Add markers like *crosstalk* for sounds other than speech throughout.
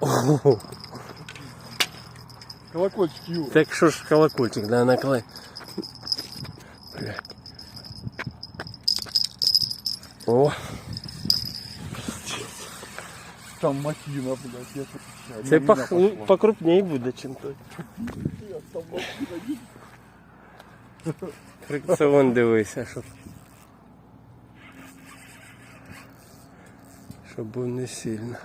Ого. Колокольчик Юра. Так що ж колокольчик, да, наклей. Блядь. О, Там махина, блядь, я отвечаю. пошла. покрупнее буде, чим той. Пиздец, Там махина. Фрикціон дивися, щоб. Щоб був не сильно.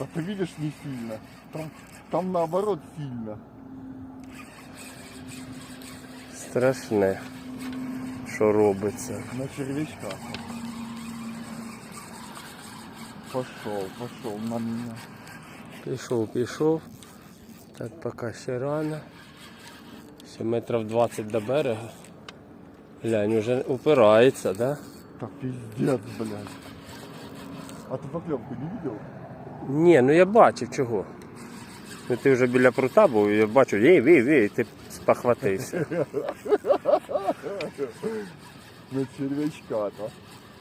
А ты видишь, не сильно. Там, там наоборот сильно. Страшне, що робиться. На червячка. Пошел, пошел на меня. Пішов, пішов. Так поки ще рано. Ще метрів 20 до берега. Глянь, уже упирається, да? Да пиздец, блядь. А ты поклевку не видел? Ні, ну я бачив чого. Ну ти вже біля прута був, я бачу, ей, вей, вей, ти спохватився. *laughs* На червячка-то.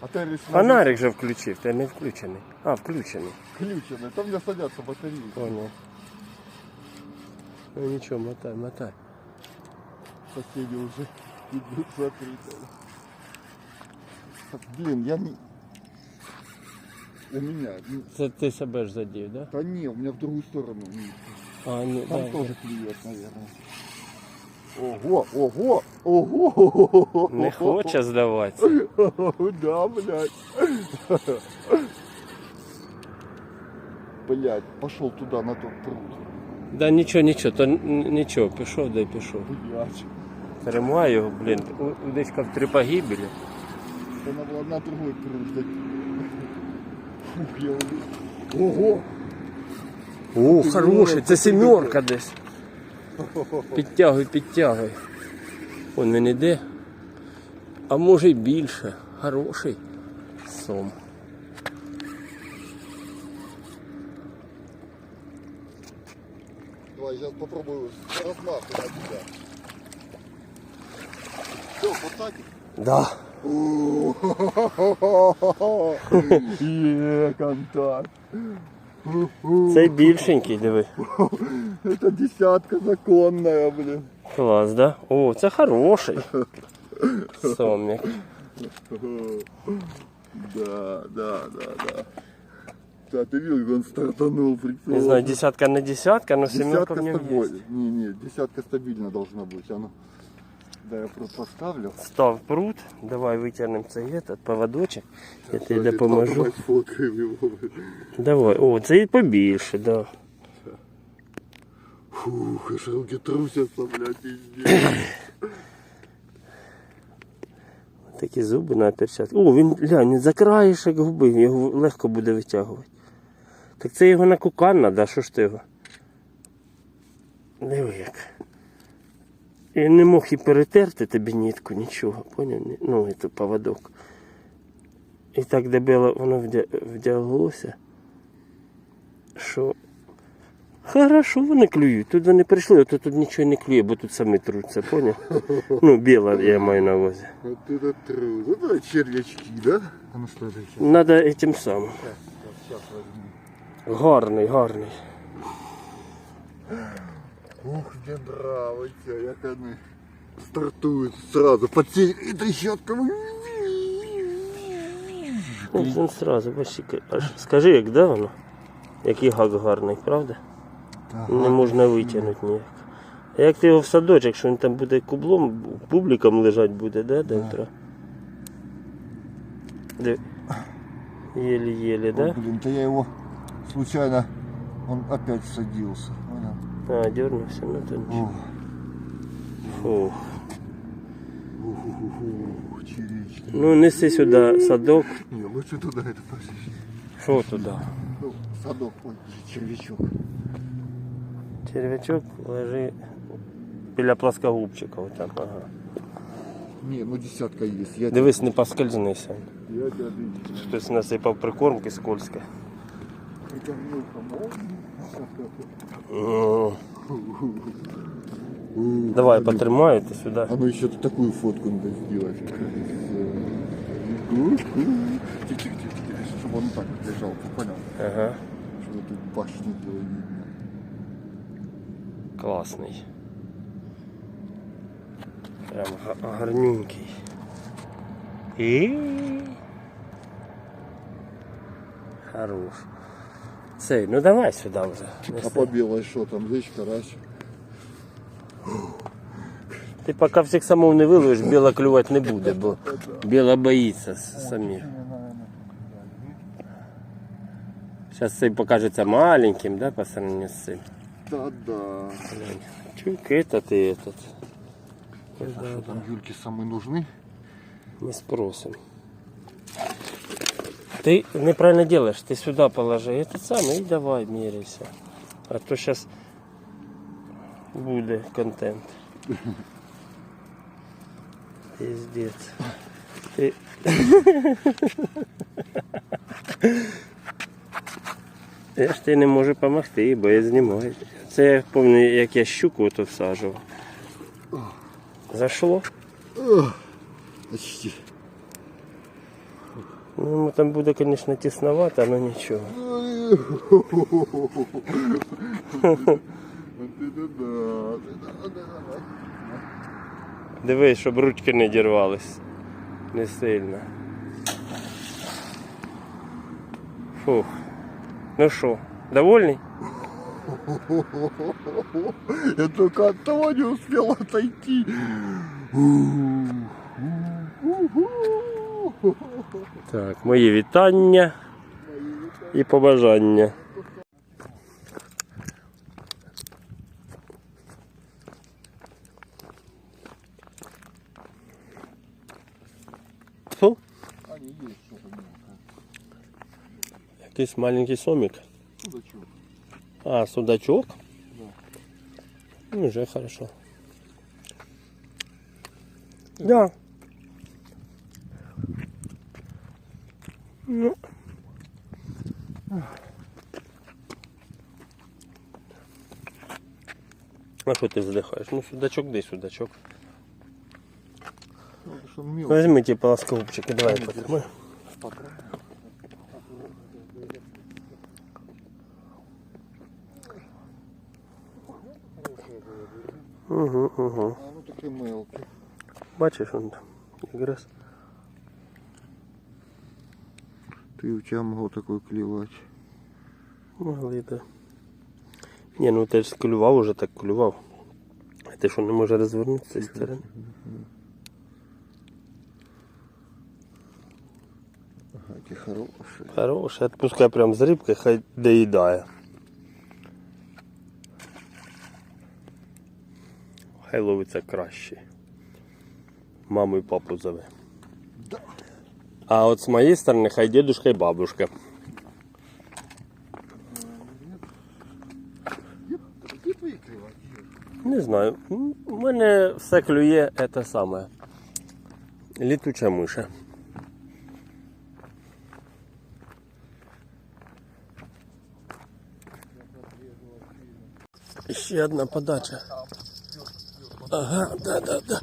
А ты решил... Фонарик же включив, ти не включений. А, включений. Включенный. Там не садятся батареи. Понял. Ну нічого, мотай, мотай. Соседи уже идут закрыты. Так, Блин, я не... У меня... ну, Це ти себе ж задів, да? Да не, у меня в другую сторону. М, А, ну, Там да, тоже клюет, наверное. Ого, ого, ого. Не хоче здаватися. *laughs* Да, блядь. Блядь, пошел туда, на тот пруд. Да нічого, нічого, то н- нічого, пішов, дай пішов. Блядь. Тримаю його, блін, у- удочка в три погибелі. Она была на другой пруд. так. Фух, я уже... Ого! О, хороший, це сімерка десь. Підтягуй, підтягуй. Он він іде. А може й більше. Хороший сом. Давай, сейчас попробую с размаху на тебя. Все, вот так? Да. Е, контакт. Цей більшенький, диви. Это десятка законная, блин. Клас, да? О, це хороший. Сомик. Да, да, да, да. Да, ты видел, как он стартанул прикол. Не знаю, десятка на десятка, но семерка в нем есть. Не, не, десятка стабильно должна быть. А ну. Да, я просто поставлю. Став пруд, давай витягнемо цей этот поводочок. Я тобі Давай, допоможу. Давай. О, це і побільше, да. Фух, аж руки трусятся, блядь, пиздец. *clears throat* Такі зуби на перчатку. О, він глянь, за краєшок губи, його легко буде витягувати. Так це його на кукан надо, що ж ти його? Диви як. Я не мог і перетерти тобі нітку, нічого, поняв? Ні- Ну, це поводок. І так дебело воно вдя- вдяглося. Що. Хорошо вони клюють. Тут вони прийшли, а то тут нічого не клює, бо тут самі труться, поняв? *laughs* Ну, біла я маю на увазі. Вот это трус. Вот это червячки, да? А ну что это сейчас? Надо этим самым. Сейчас возьму. Гарний, гарний. *laughs* Ух, мне нравится, як они стартуют сразу. Под сей трещотками. От Він сразу, бачиш, аж скажи, як де воно? Який гак гарний, правда? Не можна витягнути ніяк. А як ти його в садочок, що він там буде кублом, публіком лежать буде, да, до утра? Де? Єлі-єлі, да? Блин, то я его случайно, он опять садился. Понял? А, дернувся, ну то нічого. Ух, Фух. ух, ух, ух, ух, черечки. Ну неси сюди садок. Не, лучше туда это пошли. Що туди? Ну, садок, ой, червячок. Черв'ячок лежи біля плоскогубчика. Там, ага. Не, ну десятка есть. Я Дивись, не поскользнися. тебя- Я тебя видел. Хтось насипав прикормки скользке. Это мелко, Ну, мол. Давай, потримаю ти сюди. А ну еще такую фотку надо сделать. Чтобы он так лежал, ты понял? Ага. в эту башню было видно. Класний. Прям га- гарнюнький. І. Хорош Цей, ну давай сюди вже. А по белой что там, здесь карась? Ти поки всіх самов не виловиш, біла клювати не буде, бо біла боїться с- самі. Зараз цей покажеться маленьким, да, по сравнению з цим. Да-да. Чук, это ты этот. А что там Юльке самые нужны? Не спросим. Ты неправильно делаешь, ты сюда положи этот самый и давай меряйся. А то сейчас будет контент. *laughs* Пиздец. Ти... *laughs* Я ж ти не можу допомогти, бо я знімаю. Це я пам'ятаю, як я щуку тут всаджував. Зашло? Почти. Ну, ему там буде, конечно, тесновато, но ничего. Дивись, щоб ручки не дірвались. Не сильно. Фух. Ну що, довольний? Я только от того не успел отойти. Так, мої вітання і побажання. Фу, Они есть что-то мелкое. якийсь маленький сомик. Ну да чё? А, судачок? Ну, уже хорошо. Да. Ну. А що ти вздихаєш? Ну, судачок, де судачок? Ну, что. Возьми ті полоскопчики, давай потримай. Угу, угу. А ну такой мелкий. Бачиш, он там якраз. Ты у тебя могу такой клевать. Могли, да. Ні, ну ти ж клював уже так клював. А ти що не може розвернутися з сторони? Ага, эти хорошие. Хороший, отпускай прям з рибки, хай доїдає. Хай ловиться краще. Маму і папу зови. Да. А от з моєї сторони хай дедушка і бабушка. Где твои клевать? Не знаю. М, У мене все клює те саме. Літуча миша. Ще одна подача. Ага, да, да, да.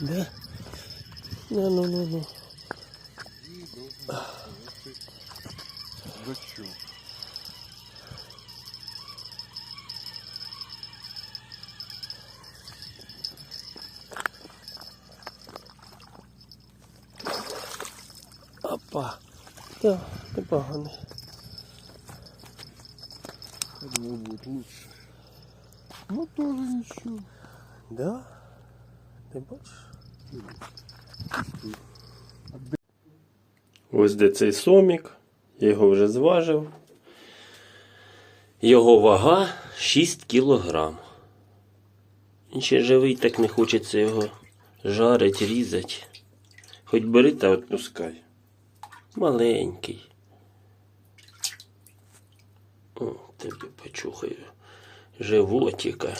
Да? Ну, ну, ну, ну. Да чё? Опа. Да, непоганий. Думал, будет лучше. Ну, тоже ничего. Да? Ти бачиш? Ось де цей сомік. Я його вже зважив. Його вага 6 кілограм. Він ще живий, так не хочеться його жарить, різати. Хоч бери та відпускай. Маленький. Тебе почухаю. Животика.